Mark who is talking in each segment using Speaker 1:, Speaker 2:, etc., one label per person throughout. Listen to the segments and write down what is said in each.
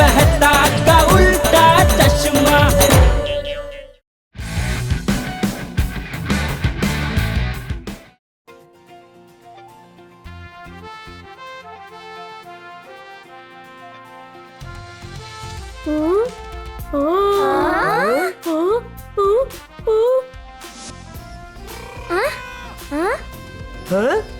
Speaker 1: बहता का उल्टा चश्मा
Speaker 2: 응? 어? 어? 어? 어? 어? 어? 어?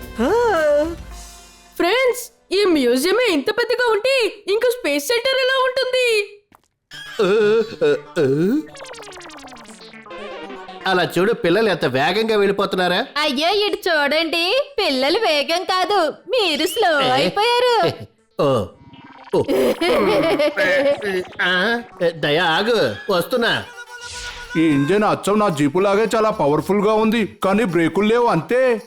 Speaker 3: అలా చూడు పిల్లలు ఎంత వేగంగా వెళ్ళిపోతున్నారా?
Speaker 4: అయ్యో ఇటు చూడండి. పిల్లలు వేగం కాదు. మీరు స్లో అయిపోయారు.
Speaker 3: ఓ ఓ. ఆ, దయా ఆగు. వస్తున్నా.
Speaker 5: ఈ ఇంజన్ అచ్చం నా జీపు లాగే చాలా పవర్ఫుల్గా ఉంది కానీ బ్రేకులు లేవు అంతే?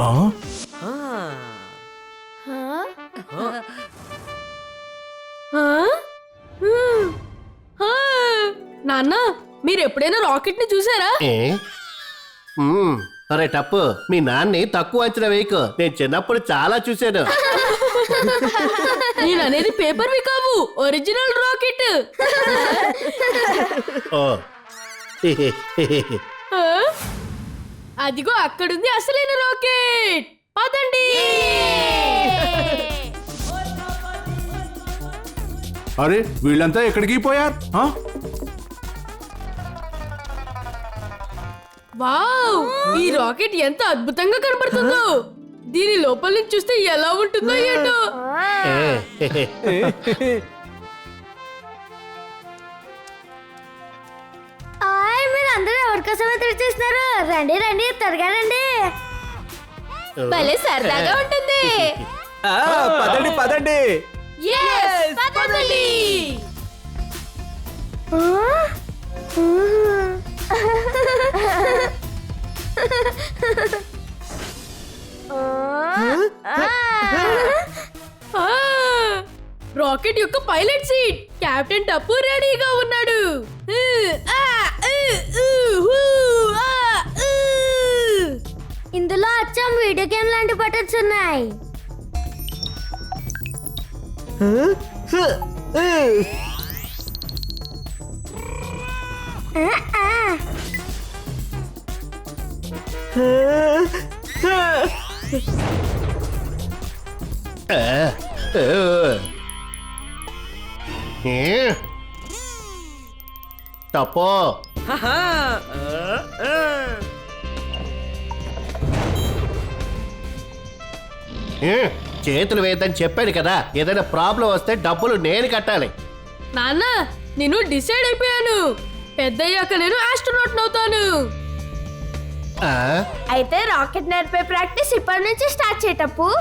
Speaker 5: ఆ?
Speaker 2: నాన్న మీరు ఎప్పుడైనా రాకెట్ని చూసారా
Speaker 3: ఏ? మ్మ్. అరే టప్పు మీ నాన్ని తక్కువ అంచనా వేయకు నేను చిన్నప్పుడు చాలా చూశాను
Speaker 2: నేను అనేది పేపర్ వి కావు ఒరిజినల్ రాకెట్
Speaker 3: ఓ
Speaker 2: ఆ? అదిగో అక్కడుంది అసలైన రాకెట్ పదండి
Speaker 5: అరే వీళ్ళంతా ఎక్కడికి పోయారు ఆ?
Speaker 2: వావ్! ఈ రాకెట్ ఎంత అద్భుతంగా కనబడుతుందో! దీని లోపల నుంచి చూస్తే ఎలా ఉంటుందో ఏంటో!
Speaker 6: ఆయ్ మీరు అందరూ ఎవరి కోసం ఎదురు చూస్తున్నారు రండి రండి త్వరగా రండి.
Speaker 4: భలే సరదాగా ఉంటుంది.
Speaker 1: పదండి పదండి.
Speaker 2: Yes, పదండి.
Speaker 6: ఆ?
Speaker 2: ఆ, రాకెట్ యొక్క పైలట్ సీట్. కెప్టెన్ టప్పు రెడీగా ఉన్నాడు.
Speaker 6: ఇందులో అచ్చం వీడియో గేమ్ లాంటి బటన్స్ ఉన్నాయి. ఆ, ఆ.
Speaker 3: టప్పో ఏ, చేతులు వేయద్దని చెప్పాడు కదా. ఏదైనా ప్రాబ్లం వస్తే డబ్బులు నేను కట్టాలి.
Speaker 2: నాన్న నేను డిసైడ్ అయిపోయాను. పెద్దయ్యాక నేను ఆస్ట్రోనాట్ అవుతాను.
Speaker 3: ఆ?
Speaker 6: అయితే రాకెట్ నేర్పే ప్రాక్టీస్ ఇప్పటి నుంచి స్టార్ట్ చేయటప్పు.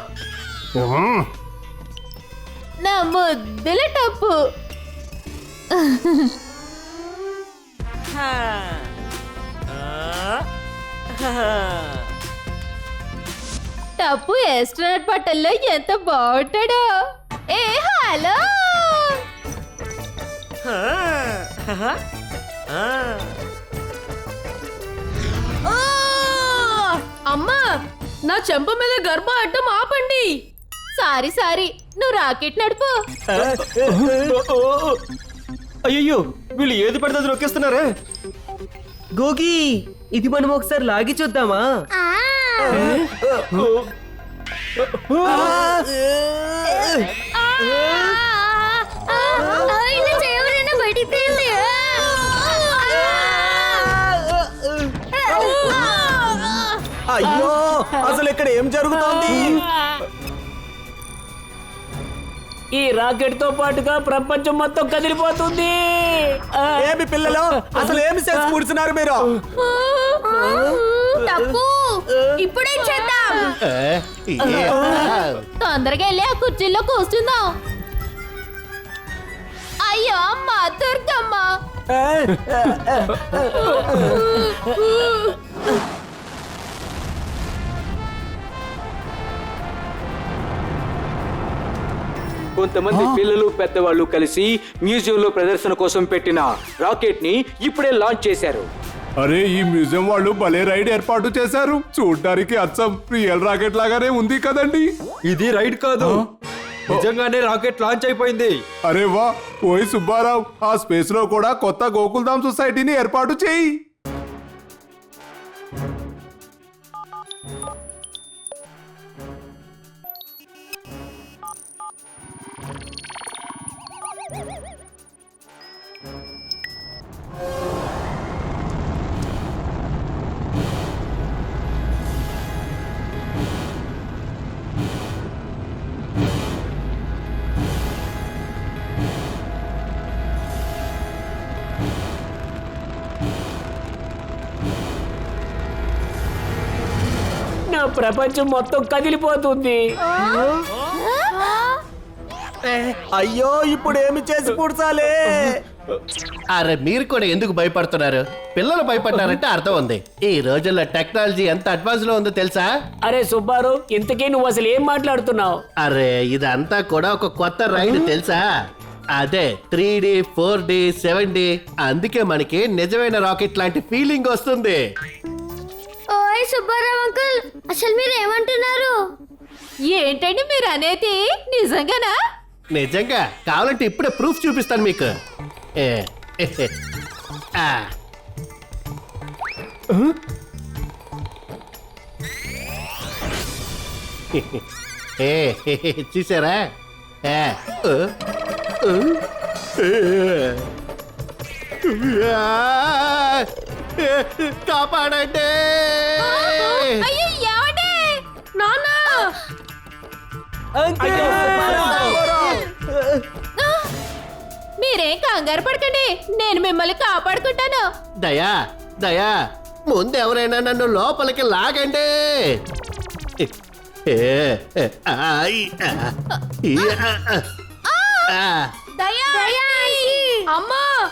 Speaker 4: నా ముద్దుల టప్పు. టప్పు ఎస్ట్రోనట్ బట్టల్లో ఎంత బాగుంటాడో. ఏ హలో!
Speaker 2: అమ్మా నా చెంప మీద గర్భ అడ్డం ఆపండి.
Speaker 4: సారీ సారీ నువ్వు రాకెట్ నడుపు.
Speaker 1: అయ్యో వీళ్ళు ఏది పడితే అది నొక్కేస్తున్నారా? గోగి ఇది మనం ఒకసారి లాగి చూద్దామా? అయ్యో అసలు ఇక్కడ ఏం జరుగుతోంది? ఈ రాకెట్తో పాటుగా ప్రపంచం మొత్తం కదిలిపోతుంది. ఏమి పిల్లలు? అసలు ఏమి సెన్స్ కూర్చున్నారు మీరు?
Speaker 6: తప్పు. ఇప్పుడేం చేద్దాం?
Speaker 4: తొందరగా వెళ్ళి ఆ కుర్చీలో కూర్చుందాం. అయ్యో అమ్మ దుర్గమ్మ.
Speaker 7: కొంతమంది పిల్లలు పెద్దవాళ్ళు కలిసి మ్యూజియంలో ప్రదర్శన కోసం పెట్టిన రాకెట్ని ఇప్పుడే లాంచ్ చేశారు.
Speaker 5: అరే ఈ మ్యూజియం వాళ్ళు భలే రైడ్ ఏర్పాటు చేశారు. చూడ్డానికి అచ్చం రియల్ రాకెట్ లాగానే ఉంది కదండి.
Speaker 1: ఇది రైడ్ కాదు.
Speaker 8: నిజంగానే రాకెట్ లాంచ్ అయిపోయింది.
Speaker 5: అరే వా ఓయ్ సుబ్బారావు ఆ స్పేస్లో కూడా కొత్త గోకుల్ధామ్ సొసైటీని ఏర్పాటు చేయి.
Speaker 1: ప్రపంచం మొత్తం కదిలిపోతుంది.
Speaker 9: అయ్యో ఇప్పుడు ఏమి చేసి పుడచాలే?
Speaker 3: అరే మీరు కూడా ఎందుకు భయపడుతున్నారు? పిల్లలు భయపడ్డారంటే అర్థం ఉంది. ఈ రోజుల్లో టెక్నాలజీ ఎంత అడ్వాన్స్లో ఉందో తెలుసా?
Speaker 1: అరే సుబ్బారు ఇంతకీ నువ్వు అసలు ఏం మాట్లాడుతున్నావు?
Speaker 3: అరే ఇదంతా కూడా ఒక కొత్త రైడ్ తెలుసా? అదే three D four D seven D అందుకే మనకి నిజమైన రాకెట్ లాంటి ఫీలింగ్ వస్తుంది.
Speaker 6: సుబ్బారావు అంకుల్ అసలు మీరు ఏమంటున్నారు?
Speaker 4: ఏంటండి మీరు అనేది? నిజంగానా?
Speaker 3: నిజంగా. కావాలంటే ఇప్పుడే ప్రూఫ్ చూపిస్తాను మీకు. ఏ, ఆ. ఏ, చూసారా? ఏ, ఆ, కాపాడండి.
Speaker 2: నాన్న.
Speaker 4: మీరేం కంగారు పడకండి. నేను మిమ్మల్ని కాపాడుకుంటాను.
Speaker 3: దయా దయా ముందు ఎవరైనా నన్ను లోపలికి లాగండి. ఏ, ఏ, ఆయ్, ఆ, ఈ, ఆ, ఆ, ఆ.
Speaker 2: దయా అమ్మా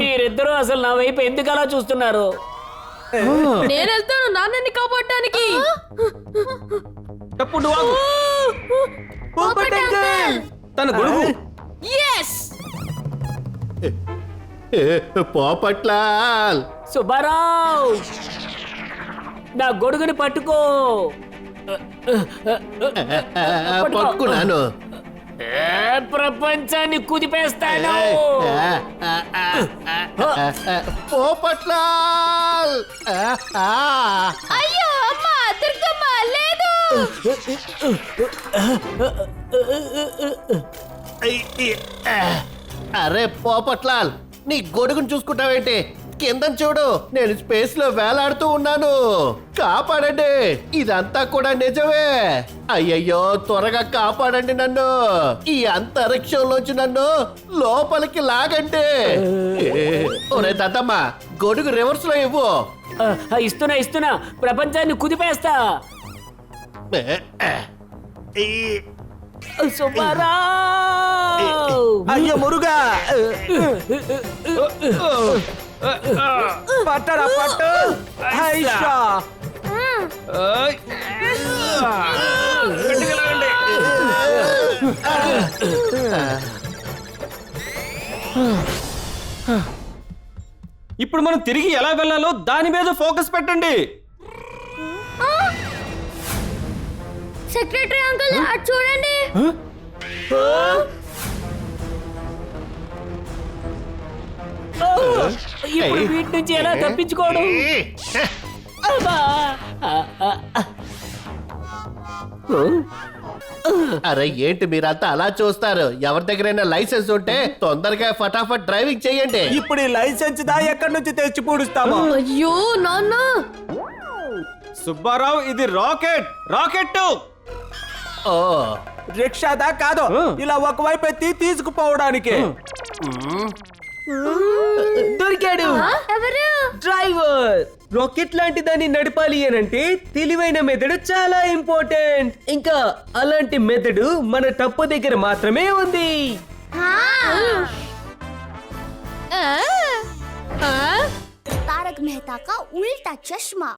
Speaker 1: మీరిద్దరూ అసలు నా వైపు ఎందుకు అలా చూస్తున్నారు?
Speaker 2: నేను వెళ్తాను నాన్నని కాపాడటానికి.
Speaker 8: తన గొడుగు.
Speaker 2: ఎస్
Speaker 3: పోపట్లాల్.
Speaker 1: సుబ్బారావు నా గొడుగుని పట్టుకో.
Speaker 3: పట్టుకున్నాను.
Speaker 1: ఏ, ప్రపంచాన్ని కుదిపేస్తాను.
Speaker 4: అయ్యో అమ్మా దుర్గమ్మ లేదు.
Speaker 3: అరే పోపట్లాల్ నీ గొడుగును చూసుకుంటావేంటి? కింద చూడు నేను స్పేస్లో వేలాడుతూ ఉన్నాను కాపాడండి ఇదంతా కూడా నిజమే అయ్యయ్యో త్వరగా కాపాడండి నన్ను ఈ అంతరిక్షంలోంచి నన్ను లోపలికి లాగండి ఒరే దద్దమ్మ గొడుగు రివర్స్లో ఇవ్వు
Speaker 1: ఇస్తున్నా ఇస్తున్నా ప్రపంచాన్ని కుదిపేస్తా
Speaker 9: అయ్యో మురుగా పట్టడా పట్టు.
Speaker 8: ఇప్పుడు మనం తిరిగి ఎలా వెళ్ళాలో దాని మీద ఫోకస్ పెట్టండి.
Speaker 6: సెక్రటరీ అంకుల్ చూడండి.
Speaker 1: ఇప్పుడు వీటి నుంచి ఎలా తప్పించుకోవడం? అబ్బా! ఆ, ఆ, ఆ.
Speaker 3: అరే ఏంటి మీరంతా అలా చూస్తారు? ఎవరి దగ్గరైనా లైసెన్స్ ఉంటే తొందరగా ఫటాఫట్ డ్రైవింగ్ చేయండి.
Speaker 9: ఇప్పుడు ఈ లైసెన్స్ దా ఎక్కడి నుంచి తెచ్చి పూడుస్తాము?
Speaker 2: అయ్యో నాన్న!
Speaker 8: సుబ్బారావు ఇది రాకెట్! రాకెట్
Speaker 3: ఓ.
Speaker 9: రిక్షాదా కాదు? ఇలా ఒకవైపు ఎత్తి తీసుకుపోవడానికి.
Speaker 10: దొరికాడు.
Speaker 6: ఎవరు?
Speaker 10: డ్రైవర్. రాకెట్ లాంటి దాన్ని నడపాలి అనంటే తెలివైన మెదడు చాలా ఇంపార్టెంట్. ఇంకా అలాంటి మెదడు మన టప్పు దగ్గర మాత్రమే ఉంది?
Speaker 6: తారక్ మెహతా కా ఉల్టా చష్మా.